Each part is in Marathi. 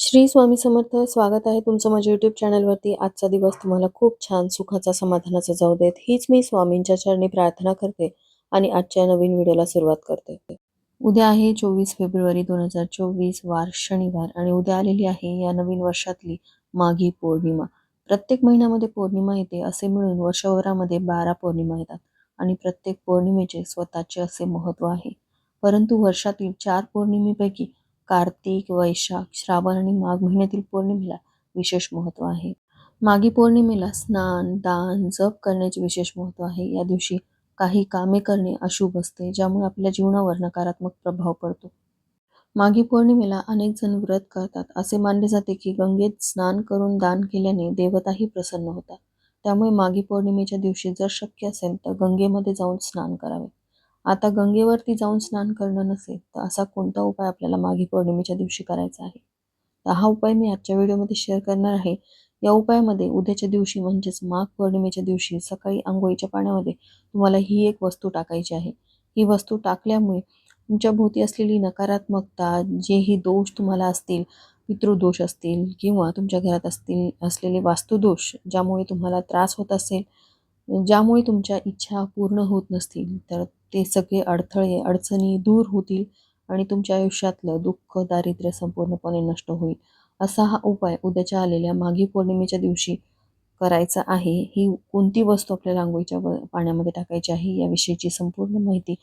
श्री स्वामी समर्थ स्वागत आहे तुमचं माझ्या युट्यूब चॅनलवरती आजचा दिवस तुम्हाला खूप छान सुखाचा समाधानाचा जाऊ देत. हीच मी स्वामींच्या चरणी प्रार्थना करते आणि आजच्या नवीन व्हिडिओला सुरुवात करते. उद्या आहे चोवीस फेब्रुवारी दोन हजार चोवीस वार शनिवार आणि उद्या आलेली आहे या नवीन वर्षातली माघी पौर्णिमा. प्रत्येक महिन्यामध्ये पौर्णिमा येते असे मिळून वर्षभरामध्ये बारा पौर्णिमा येतात आणि प्रत्येक पौर्णिमेचे स्वतःचे असे महत्त्व आहे. परंतु वर्षातील चार पौर्णिमेपैकी कार्तिक वैशाख श्रावण आणि माघ महिन्यातील पौर्णिमेला विशेष महत्त्व आहे. माघी पौर्णिमेला स्नान दान जप करण्याचे विशेष महत्त्व आहे. या दिवशी काही कामे करणे अशुभ असते ज्यामुळे आपल्या जीवनावर नकारात्मक प्रभाव पडतो. माघी पौर्णिमेला अनेक जण व्रत करतात. असे मानले जाते की गंगेत स्नान करून दान केल्याने देवताही प्रसन्न होतात. त्यामुळे माघी पौर्णिमेच्या दिवशी जर शक्य असेल तर गंगेमध्ये जाऊन स्नान करावे. आता गंगेवरती जाऊन स्नान करणं नसेल तर असा कोणता उपाय आपल्याला माघी पौर्णिमेच्या दिवशी करायचा आहे? तर हा उपाय मी आजच्या व्हिडिओमध्ये शेअर करणार आहे. या उपायामध्ये उद्याच्या दिवशी म्हणजेच माघ पौर्णिमेच्या दिवशी सकाळी आंघोळीच्या पाण्यामध्ये तुम्हाला ही एक वस्तू टाकायची आहे. ही वस्तू टाकल्यामुळे तुमच्या भोवती असलेली नकारात्मकता जेही दोष तुम्हाला असतील पितृदोष असतील किंवा तुमच्या घरात असतील असलेले वास्तुदोष ज्यामुळे तुम्हाला त्रास होत असेल ज्यामुळे तुमच्या इच्छा पूर्ण होत नसतील तर ते सगळे अडथळे अडचणी दूर होतील आणि तुमच्या आयुष्यातलं दुःख दारिद्र्य संपूर्णपणे नष्ट होईल. असा हा उपाय उद्याच्या आलेल्या माघी पौर्णिमेच्या दिवशी करायचा आहे. ही कोणती वस्तू आपल्याला आंघोळीच्या पाण्यामध्ये टाकायची आहे याविषयीची संपूर्ण माहिती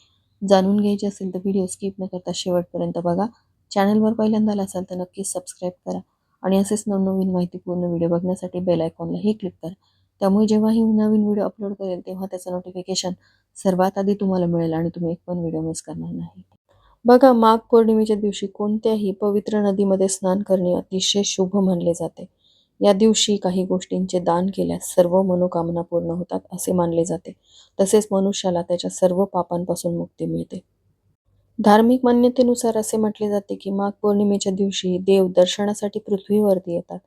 जाणून घ्यायची असेल तर व्हिडिओ स्किप न करता शेवटपर्यंत बघा. चॅनलवर पहिल्यांदा आला असाल तर नक्कीच सबस्क्राईब करा आणि असेच नवनवीन माहितीपूर्ण व्हिडिओ बघण्यासाठी बेल आयकॉनलाही क्लिक करा. त्यामुळे जेव्हाही नवीन व्हिडिओ अपलोड करेल तेव्हा त्याचं नोटिफिकेशन सर्वात आधी तुम्हाला मिळेल आणि तुम्ही एक पण व्हिडिओ मिस करणार नाही. बघा माघ पौर्णिमेच्या दिवशी कोणत्याही पवित्र नदीमध्ये स्नान करणे अतिशय शुभ मानले जाते. या दिवशी काही गोष्टींचे दान केल्यास सर्व मनोकामना पूर्ण होतात असे मानले जाते. तसेच मनुष्याला त्याच्या सर्व पापांपासून मुक्ती मिळते. धार्मिक मान्यतेनुसार असे म्हटले जाते की माघ पौर्णिमेच्या दिवशी देव दर्शनासाठी पृथ्वीवरती येतात.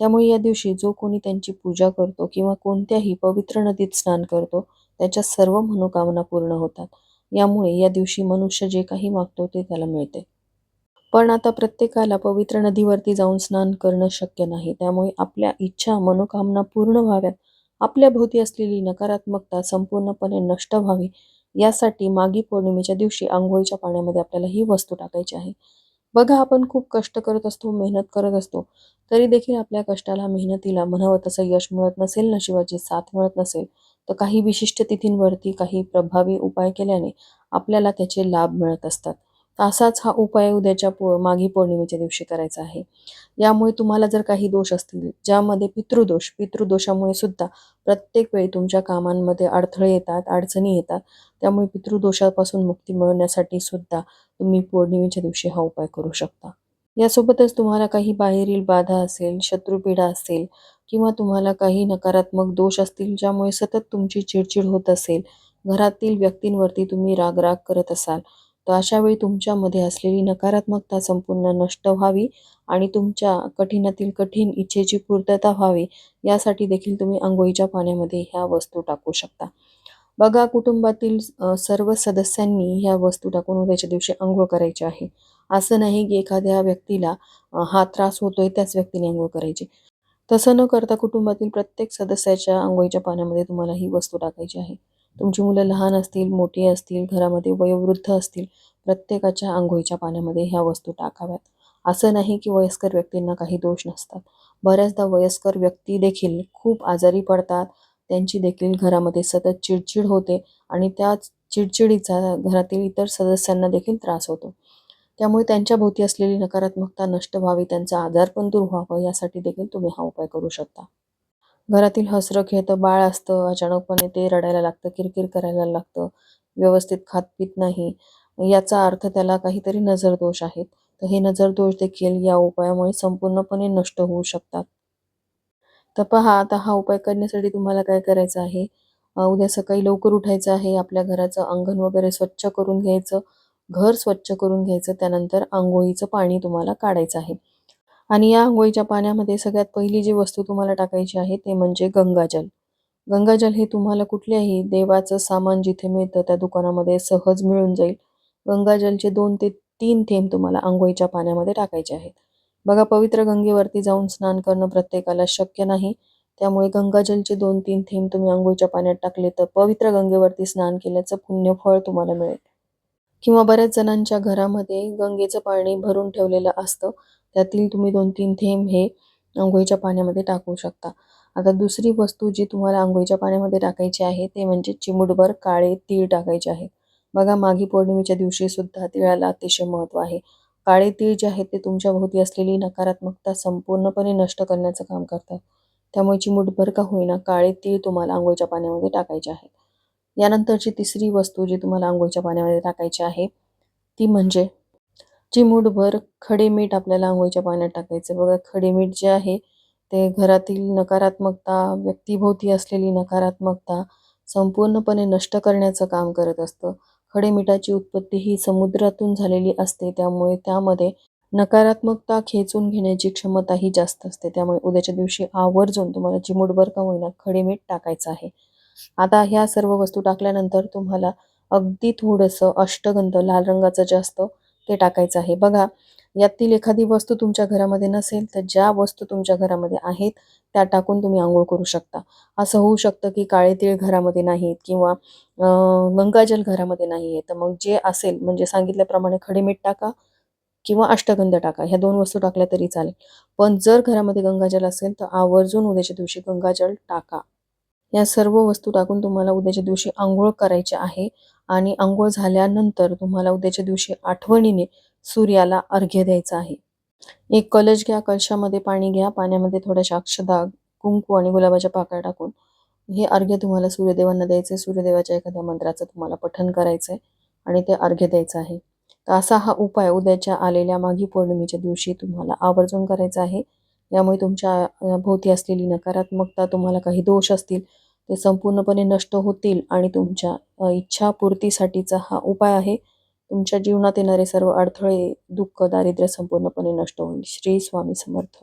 त्यामुळे या दिवशी जो कोणी त्यांची पूजा करतो किंवा कोणत्याही पवित्र नदीत स्नान करतो त्याच्या सर्व मनोकामना पूर्ण होतात. यामुळे या दिवशी मनुष्य जे काही मागतो ते त्याला मिळते. पण आता प्रत्येकाला पवित्र नदीवरती जाऊन स्नान करणं शक्य नाही. त्यामुळे आपल्या इच्छा मनोकामना पूर्ण व्हाव्यात. आपल्या भोवती असलेली नकारात्मकता संपूर्णपणे नष्ट व्हावी. यासाठी मागी पौर्णिमेच्या दिवशी आंघोळीच्या पाण्यामध्ये आपल्याला ही वस्तू टाकायची आहे. बघा आपण खूप कष्ट करत असतो मेहनत करत असतो तरी देखील आपल्या कष्टाला मेहनतीला म्हणावं तसं यश मिळत नसेल नशिबाची साथ मिळत नसेल तर काही विशिष्ट तिथींवरती काही प्रभावी उपाय केल्याने आपल्याला त्याचे लाभ मिळत असतात. असाच हा उपाय उद्याच्या पो माघी पौर्णिमेच्या दिवशी करायचा आहे. यामुळे तुम्हाला जर काही दोष असतील ज्यामध्ये पितृदोष पितृदोषामुळे सुद्धा प्रत्येक वेळी तुमच्या कामांमध्ये अडथळे येतात अडचणी येतात त्यामुळे पितृदोषापासून मुक्ती मिळवण्यासाठी सुद्धा तुम्ही पौर्णिमेच्या दिवशी हा उपाय करू शकता. यासोबतच तुम्हाला काही बाहेरील बाधा असेल शत्रुपीडा असेल किंवा तुम्हाला काही नकारात्मक दोष असतील ज्यामुळे सतत तुमची चिडचिड होत असेल घरातील व्यक्तींवरती तुम्ही रागराग करत असाल तर अशा वेळी तुमच्यामध्ये असलेली नकारात्मकता संपूर्ण नष्ट व्हावी आणि तुमच्या कठीणातील कठीण इच्छेची पूर्तता व्हावी यासाठी देखील तुम्ही आंघोळीच्या पाण्यामध्ये ह्या वस्तू टाकू शकता. बघा कुटुंबातील सर्व सदस्यांनी ह्या वस्तू टाकून उद्याच्या दिवशी आंघोळ करायची आहे. असं नाही की एखाद्या व्यक्तीला हा त्रास होतोय त्याच व्यक्तीने आंघोळ करायची. तसं न करता कुटुंबातील प्रत्येक सदस्याच्या आंघोळीच्या पाण्यामध्ये तुम्हाला ही वस्तू टाकायची आहे. तुमची मुलं लहान असतील मोठी असतील घरामध्ये वयोवृद्ध असतील प्रत्येकाच्या आंघोळीच्या पाण्यामध्ये ह्या वस्तू टाकाव्यात. असं नाही की वयस्कर व्यक्तींना काही दोष नसतात. बऱ्याचदा वयस्कर व्यक्ती देखील खूप आजारी पडतात. त्यांची देखील घरामध्ये सतत चिडचिड होते आणि त्या चिडचिडीचा घरातील इतर सदस्यांना देखील त्रास होतो. त्यामुळे त्यांच्या भोवती असलेली नकारात्मकता नष्ट व्हावी त्यांचा आजार पण दूर व्हावं यासाठी देखील तुम्ही हा उपाय करू शकता. घरातील हसरं खेळतं बाळ असतं अचानकपणे ते रडायला लागतं किरकिर करायला लागतं व्यवस्थित खात पित नाही. याचा अर्थ त्याला काहीतरी नजर दोष आहेत. तर हे नजर दोष देखील या उपायामुळे संपूर्णपणे नष्ट होऊ शकतात. तर पहा आता हा उपाय करण्यासाठी तुम्हाला काय करायचं आहे? उद्या सकाळी लवकर उठायचं आहे आपल्या घराचं अंगण वगैरे स्वच्छ करून घ्यायचं घर स्वच्छ करून घ्यायचं त्यानंतर आंघोळीचं पाणी तुम्हाला काढायचं आहे. आणि या आंघोळीच्या पाण्यामध्ये सगळ्यात पहिली जी वस्तू तुम्हाला टाकायची आहे ते म्हणजे गंगाजल. गंगाजल हे तुम्हाला कुठल्याही देवाचं सामान जिथे मिळतं त्या दुकानामध्ये सहज मिळून जाईल. गंगाजलचे दोन ते तीन थेंब तुम्हाला आंघोळीच्या पाण्यामध्ये टाकायचे आहेत. बघा पवित्र गंगेवरती जाऊन स्नान करणं प्रत्येकाला शक्य नाही. त्यामुळे गंगाजलचे दोन तीन थेंब तुम्ही आंघोळीच्या पाण्यात टाकले तर पवित्र गंगेवरती स्नान केल्याचं पुण्यफळ तुम्हाला मिळेल. किंवा बऱ्याच जणांच्या घरामध्ये गंगेचं पाणी भरून ठेवलेलं असतं. त्यातील तुम्ही दोन तीन थेंब हे आंघोळीच्या पाण्यामध्ये टाकू शकता. आता दुसरी वस्तू जी तुम्हाला आंघोळीच्या पाण्यामध्ये टाकायची आहे ते म्हणजे चिमूटभर काळे तीळ टाकायचे आहेत बघा माघी पौर्णिमेच्या दिवशी सुद्धा तिळाला अतिशय महत्त्व आहे. काळे तीळ जे आहेत ते तुमच्या भोवती असलेली नकारात्मकता संपूर्णपणे नष्ट करण्याचं काम करतात. त्यामुळे चिमुटभर का होईना काळे तीळ तुम्हाला आंघोळीच्या पाण्यामध्ये टाकायचे आहेत. यानंतरची तिसरी वस्तू जी तुम्हाला आंघोळीच्या पाण्यामध्ये टाकायची आहे ती म्हणजे चिमूटभर खडे मीठ आपल्याला आंघोळीच्या पाण्यात टाकायचं बघा खडे मीठ जे आहे ते घरातील नकारात्मकता व्यक्तीभोवती असलेली नकारात्मकता संपूर्णपणे नष्ट करण्याचं काम करत असतं. खडे मिठाची उत्पत्ती ही समुद्रातून झालेली असते त्यामुळे त्यामध्ये नकारात्मकता खेचून घेण्याची क्षमता ही जास्त असते. त्यामुळे उद्याच्या दिवशी आवर्जून तुम्हाला चिमूटभर का होईना खडे मीठ टाकायचं आहे आता ह्या सर्व वस्तू टाकल्यानंतर तुम्हाला अगदी थोडंसं अष्टगंध लाल रंगाचं जे असतं ते टाकायचं आहे. बघा यातील एखादी वस्तू तुमच्या घरामध्ये नसेल तर ज्या वस्तू तुमच्या घरामध्ये आहेत त्या टाकून तुम्ही आंघोळ करू शकता. असं होऊ शकतं की काळे तीळ घरामध्ये नाहीत किंवा गंगाजल घरामध्ये नाही आहे. तर मग जे असेल म्हणजे सांगितल्याप्रमाणे खडे मीठ टाका किंवा अष्टगंध टाका. ह्या दोन वस्तू टाकल्या तरी चालेल. पण जर घरामध्ये गंगाजल असेल तर आवर्जून उद्याच्या दिवशी गंगाजल टाका. या सर्व वस्तू टाकून तुम्हाला उद्याच्या दिवशी आंघोळ करायची आहे. आणि आंघोळ झाल्यानंतर तुम्हाला उद्याच्या दिवशी आठवणीने सूर्याला अर्घ्य द्यायचा आहे. एक कलश घ्या कलशामध्ये पाणी घ्या पाण्यामध्ये थोड्याशा अक्षदा कुंकू आणि गुलाबाच्या पाकळ्या टाकून हे अर्घ्य तुम्हाला सूर्यदेवांना द्यायचं आहे सूर्यदेवाच्या एखाद्या मंत्राचं तुम्हाला पठन करायचं आहे आणि ते अर्घ्य द्यायचं आहे. तर असा हा उपाय उद्याच्या आलेल्या माघी पौर्णिमेच्या दिवशी तुम्हाला आवर्जून करायचा आहे. यामुळे तुमच्या भोवती असलेली नकारात्मकता तुम्हाला काही दोष असतील ते संपूर्णपणे नष्ट होतील आणि तुमच्या इच्छापूर्तीसाठीचा हा उपाय आहे. तुमच्या जीवनात येणारे सर्व अडथळे दुःख दारिद्र्य संपूर्णपणे नष्ट होईल. श्री स्वामी समर्थ.